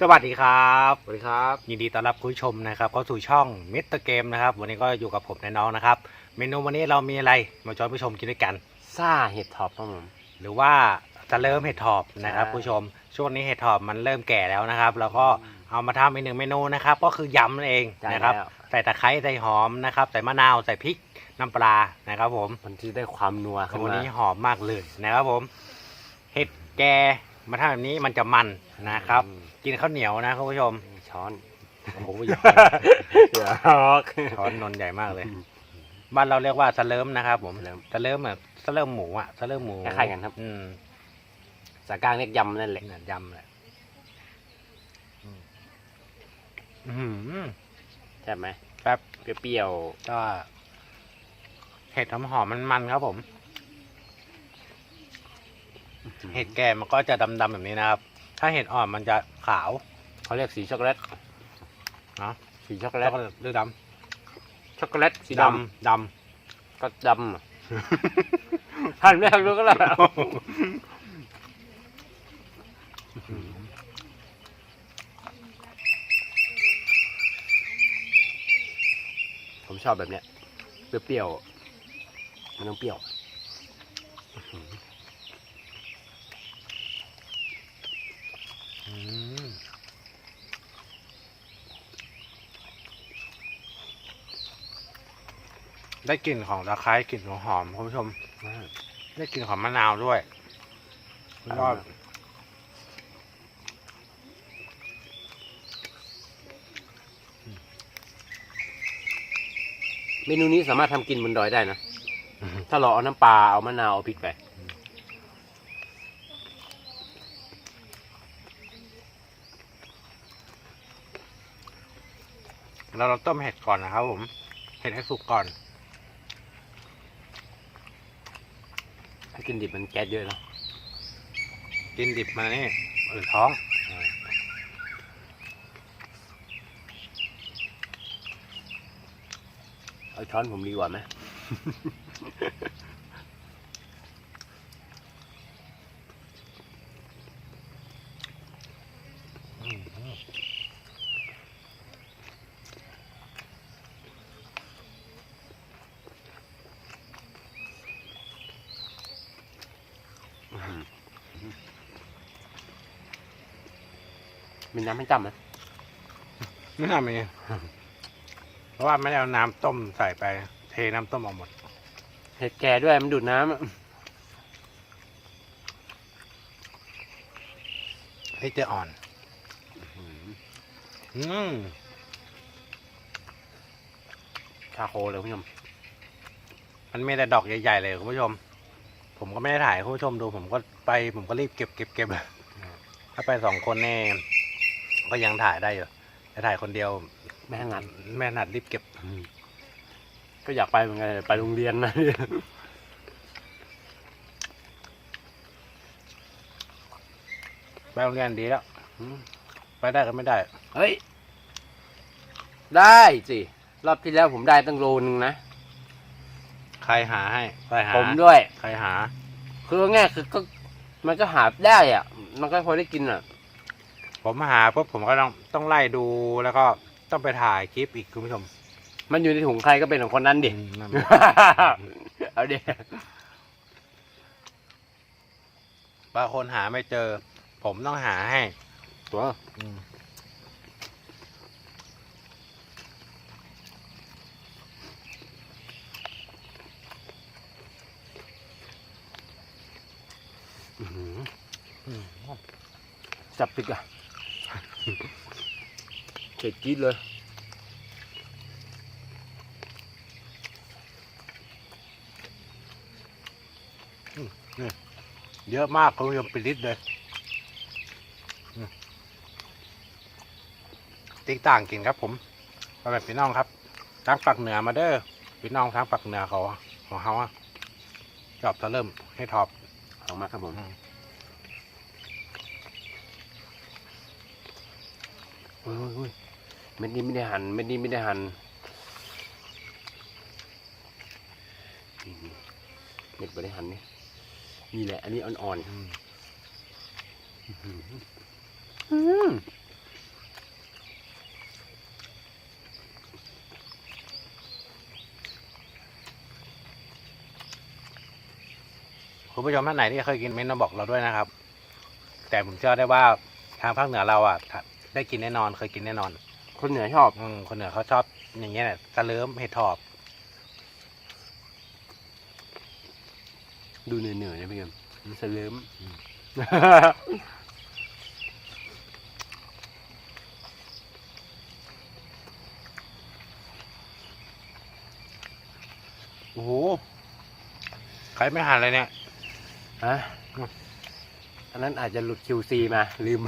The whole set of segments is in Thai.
สวัสดีครับสวัสดีครับ ยินดีต้อนรับคุณผู้ชมนะครับเข้าสู่ช่องมิสเตอร์เกมนะครับ วันนี้ก็อยู่กับผมในน้องนะครับ เมนูวันนี้เรามีอะไรมาชวนผู้ชมกินด้วยกัน ซ่าเห็ดท็อปครับผม หรือว่าจะเริ่มเห็ดถอบนะครับใช่ ผู้ชม ช่วงนี้เห็ดถอบมันเริ่มแก่แล้วนะครับ แล้วก็เอามาทำอีกหนึ่งเมนูนะครับ ก็คือยำนั่นเองได้นะครับ แล้วใส่ตะไคร้ใส่หอมนะครับ ใส่มะนาวใส่พริกน้ำปลานะครับผม มันที่ได้ความนัวขึ้นวันมานี้หอมมากเลยนะครับผม เห็ดแก มาทำแบบนี้มันจะมันนะครับอืมกินข้าวเหนียวนะคุณผู้ชม ช้อนโอ้โหอย่าช้อนนนใหญ่มากเลย บ้านเราเรียกว่าสะเลิมนะครับ ผมสะเลิมสะเลิมแบบสะเลิมหมูอะสะเลิมหมูคล้ายๆกันครับอืมสากลางเรียกยำนั่นแหละเนี่ยยำเลยอืมอื้อหือใช่ไหมแบบเปรี้ยวก็เห็ดหอมหอมๆมันๆครับผมๆ เห็ดแก่มันก็จะดำๆแบบนี้นะครับ ถ้าเห็ดอ่อนมันจะขาวเขาเรียกสีช็อกโกแลตเนาะสีช็อกโกแลแล้ตวก็หรือดช็อกโกแลตสีำดดำำก็ดำอะท่านไม่รู้ก็แล้วผมชอบแบบเนี้ยเปรี้ยวๆมันต้องเปรี้ยว อืม ได้กลิ่นของตะไคร้กลิ่นของหอมคุณผู้ชม ได้กลิ่นของมะนาวด้วยแล้วก็เมนูนี้สามารถทำกินบนดอยได้นะ ถ้าเราเอาน้ำปลาเอามะนาวเอาพริกไป เราเราต้มเห็ดก่อนนะครับผม เห็ดให้สุกก่อน ถ้ากินดิบมันแก๊สเยอะนะกินดิบมานี่อืดท้องเอาช้อนผมดีกว่าไหม มีน้ำให้จำไหมไม่น่ามีเพราะว่าไม่ได้เอาน้ำต้มใส่ไป เทน้ำต้มออกหมด เห็ดแก่ด้วยมันดูดน้ำอะเฮ้ยเจออ่อน อืมชาโคเลยคุณผู้ชมมันมีแต่ดอกใหญ่ ๆ เลยคุณผู้ชม ผมก็ไม่ได้ถ่ายให้คุณผู้ชมดู ผมก็ไป ผมก็รีบเก็บเก็บเก็บถ้าไปสองคนแน่ ก็ยังถ่ายได้อยู่แต่ถ่ายคนเดียว แม่งันแม่นัดรีบเก็บ ก็อยากไปเหมือนกันแต่ไปโรงเรียนนะไปโรงเรียนดีแล้วไปได้ก็ไม่ได้ เฮ้ย ได้สิ รอบที่แล้วผมได้ตั้งโลนึงนะ ใครหาให้ใครหาผมด้วย ใครหา คือง่ายๆคือก็ มันก็หาได้อะ มันก็พอได้กินอะ ผมหาปุ๊บผมก็ต้องต้องไล่ดูแล้วก็ต้องไปถ่ายคลิปอีกคุณผู้ชมมันอยู่ในถุงใครก็เป็นของคนนั้นดิอืมนั่น เอาดิบางคนหาไม่เจอ ผมต้องหาให้ ตัว อืมอื้อหืออืม จับติกอะ เข็ดจี๊ดเลยเยอะมากคุณผู้ชมเป็นลิตรเลยอืมติ๊กต่างกินครับผมมาแบบพี่น้องครับทางปักเหนือมาเด้อพี่น้องทางปักเหนือเขาของเขาอะชอบจะเริ่มให้ทอบเอามาครับผม โอ้ยเม็ดนี้ไม่ได้หันเม็ดนี้ไม่ได้หันเม็ดไม่ได้หันนี่นี่แหละ อันนี้อ่อนๆคุณผู้ชมท่านไหนที่เคยกินเม็ดนมาบอกเราด้วยนะครับ แต่ผมเชื่อได้ว่าทางภาคเหนือเราอะ ได้กินแน่นอนเคยกินแน่นอน คนเหนือชอบ อืมคนเหนือเขาชอบอย่างเงี้ยแหละตะเลิมเห็ดถอบ ดูเหนื่อยๆนะพี่เกมมันสลืม โอ้โหใครไม่หันเลยเนี่ย ฮะอันนั้นอาจจะหลุด QC มาลืม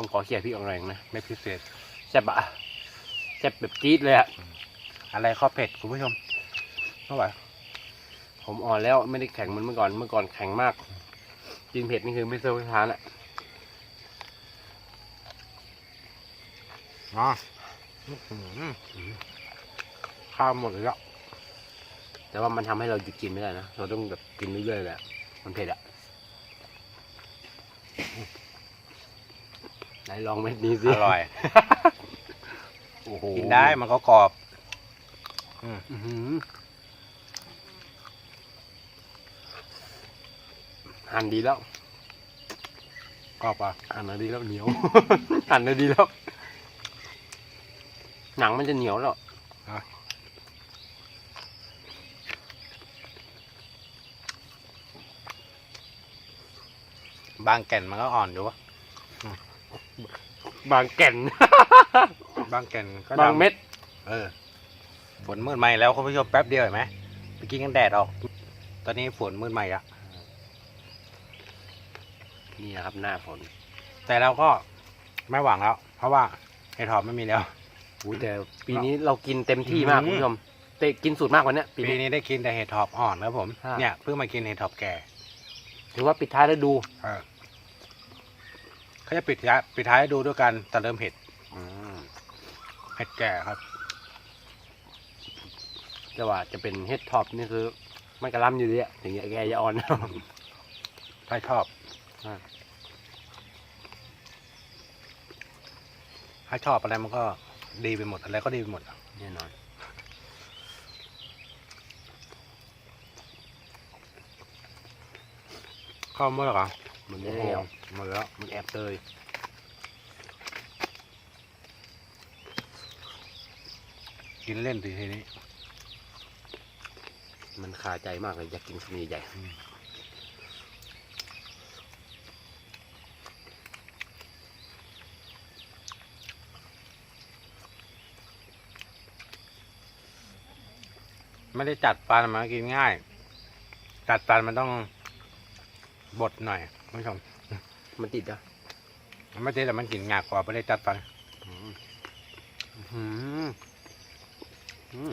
ต้องขอเขียร์พี่อองแรงนะไม่พิเศษแซ่บอะแซ่บแบบจี๊ดเลยอะอะไรข้อเผ็ดคุณผู้ชมเท่าไหร่ผมอ่อนแล้วไม่ได้แข็งเหมือนเมื่อก่อนเมื่อก่อนแข็งมากกินเผ็ดนี่คือไม่เซอร์ทานอะอ๋ออื้อหือข้าวหมดเลยแล้วแต่ว่ามันทำให้เราหยุดกินไม่ได้นะ เราต้องแบบกินเรื่อยๆเลยอะมันเผ็ดอะ ไหนลองเม็ดนี้สิอร่อย โอ้โหกินได้มันก็กรอบอื้อหือหั่นดีแล้วกรอบอะหั่นมาดีแล้วเหนียว หั่นมาดีแล้ว หนังมันจะเหนียวแล้วบางแก่นมันก็อ่อนอยู่วะ บางแก่น บางแก่นก็บางดำเม็ด เออ ฝนมืดใหม่แล้วคุณผู้ชมแป๊บเดียวเห็นไหมเมื่อกี้กันแดดออก ตอนนี้ฝนมืดใหม่อะนี่นะครับหน้าฝน แต่เราก็ไม่หวังแล้ว เพราะว่าเห็ดหอมไม่มีแล้วอู้แต่ปีนี้เรากินเต็มที่มากอืม คุณผู้ชมแต่กินสูตรมากกว่านี้ปีปีนี้นี้ ได้กินแต่เห็ดหอบอ่อนครับผมครับเนี่ยเพิ่งมากินเห็ดหอบแก่ ถือว่าปิดท้ายแล้วดู เออ เขาจะปิดท้ายปิดท้ายดูด้วยกันต่เริ่มเห็ดเห็ดแก่ครับแต่ว่าจะเป็นเฮดท็อปนี่คือ มันกระลำอยู่ดีอะถึงจะแกจะอ่อน ถ้าชอบอ่าถ้าชอบอะไรมันก็ดีไปหมดอะไรก็ดีไปหมดแน่นอนก็หมดแล้วเหรอ มันโอ้ไม่โหได้เอาหมดแล้วมันแอบเตยกินเล่นทีทีนี้ มันคาใจมากเลยอยากกินคำใหญ่ไม่ได้จัดฟันมากินง่าย จัดฟันมันต้องบดหน่อย คุณผู้ชมๆมันติดอะมันไม่ใช่แต่มันกลินงากกว่าไม่ได้จัดฟันอืมอืม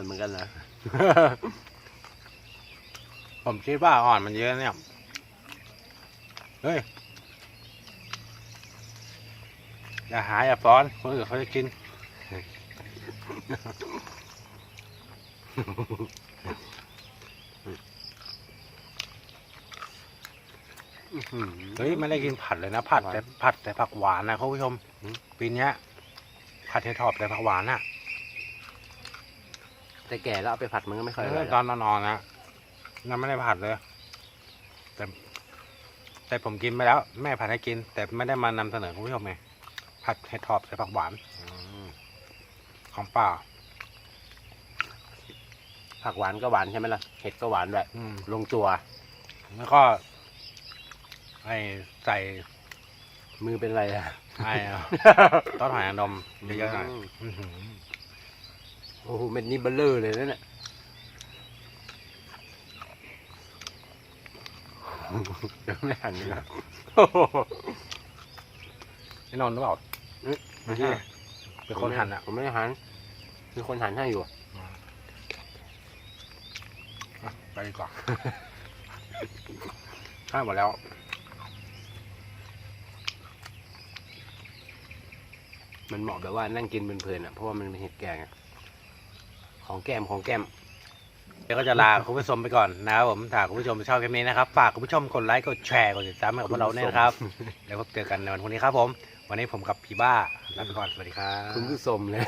อืมอร่อยเหมือนกันนะ ผมคิดว่าอ่อนมันเยอะเนี่ย เฮ้ย อย่าหาอย่าฟ้อน คนอื่นเขาจะกินอื้อหือเฮ้ยไม่ได้กินผัดเลยนะ ผัดหวานแต่ผัดแต่ผักหวานนะคุณผู้ชมอืมปีเนี้ยผัดเห็ดถอบแต่ผักหวานอะ แต่แก่แล้วเอาไปผัดมันก็ไม่ค่อยอร่อยหตรออกนนอนๆนะนั่นไม่ได้ผัดเลย แต่ แต่ผมกินไปแล้ว แม่ผัดให้กิน แต่ไม่ได้มานำเสนอคุณผู้ชมไงผัดเห็ดถอบใส่ผักหวานอืมของป่า ผักหวานก็หวานใช่ไหมล่ะเห็ดก็หวานด้วยอืม ลงตัว แล้วก็ไอใส่มือเป็นไรอะไอ ต้นหอยนางรมเยอะๆหน่อยอืมอื้อหือ โอ้โหเม็ดนี้เบลเลอร์เลยนะเนี่ยเดี๋ยวไม่หันเลยนะโอ้โหนี่นอนหรือเปล่าเมื่อกี้เป็นคนหั่นอะผมไม่ได้หันมีคนหันให้อยู่อะไปดีกว่าข้าวหมดแล้ว มันเหมาะแบบว่านั่งกินเพลินๆอะเพราะว่ามันเป็นเห็ดแกงอะ ของแก้มของแก้ม เดี๋ยวก็จะลาคุณผู้ชมไปก่อนนะครับผมถ้าคุณผู้ชมชอบคลิปนี้นะครับ ฝากคุณผู้ชมกดไลค์ กดแชร์ กดติดตามให้กับพวกเราด้วยนะครับ แล้วพบเจอกันในวันพรุ่งนี้ครับผม วันนี้ผมกับพี่บ้าลาไปก่อน สวัสดีครับ คุณผู้ชมเลย